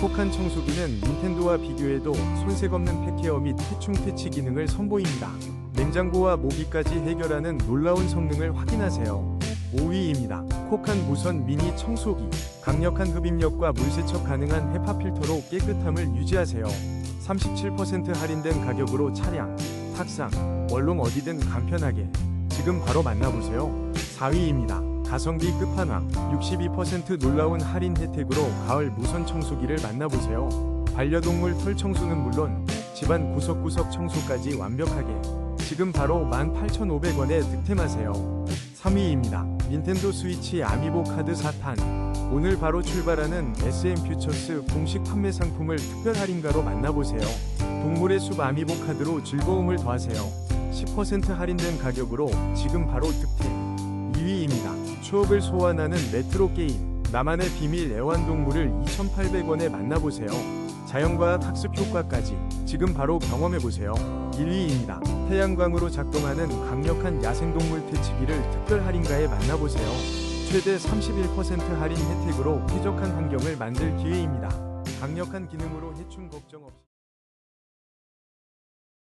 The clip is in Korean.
폭한 청소기는 닌텐도와 비교해도 손색 없는 폐케어 및 해충 퇴치 기능을 선보입니다. 냉장고와 모기까지 해결하는 놀라운 성능을 확인하세요. 5위입니다. 콕한 무선 미니 청소기. 강력한 흡입력과 물세척 가능한 헤파 필터로 깨끗함을 유지하세요. 37% 할인된 가격으로 차량, 탁상, 원룸 어디든 간편하게 지금 바로 만나보세요. 4위입니다. 가성비 끝판왕 62% 놀라운 할인 혜택으로 가을 무선 청소기를 만나보세요. 반려동물 털 청소는 물론 집안 구석구석 청소까지 완벽하게 지금 바로 18,500원에 득템하세요. 3위입니다. 닌텐도 스위치 아미보 카드 4탄 오늘 바로 출발하는 SM 퓨처스 공식 판매 상품을 특별 할인가로 만나보세요. 동물의 숲 아미보 카드로 즐거움을 더하세요. 10% 할인된 가격으로 지금 바로 득템. 2위입니다. 추억을 소환하는 레트로 게임. 나만의 비밀 애완동물을 2,800원에 만나보세요. 자연과학 학습 효과까지 지금 바로 경험해보세요. 1위입니다. 태양광으로 작동하는 강력한 야생동물 퇴치기를 특별 할인가에 만나보세요. 최대 31% 할인 혜택으로 쾌적한 환경을 만들 기회입니다. 강력한 기능으로 해충 걱정 없이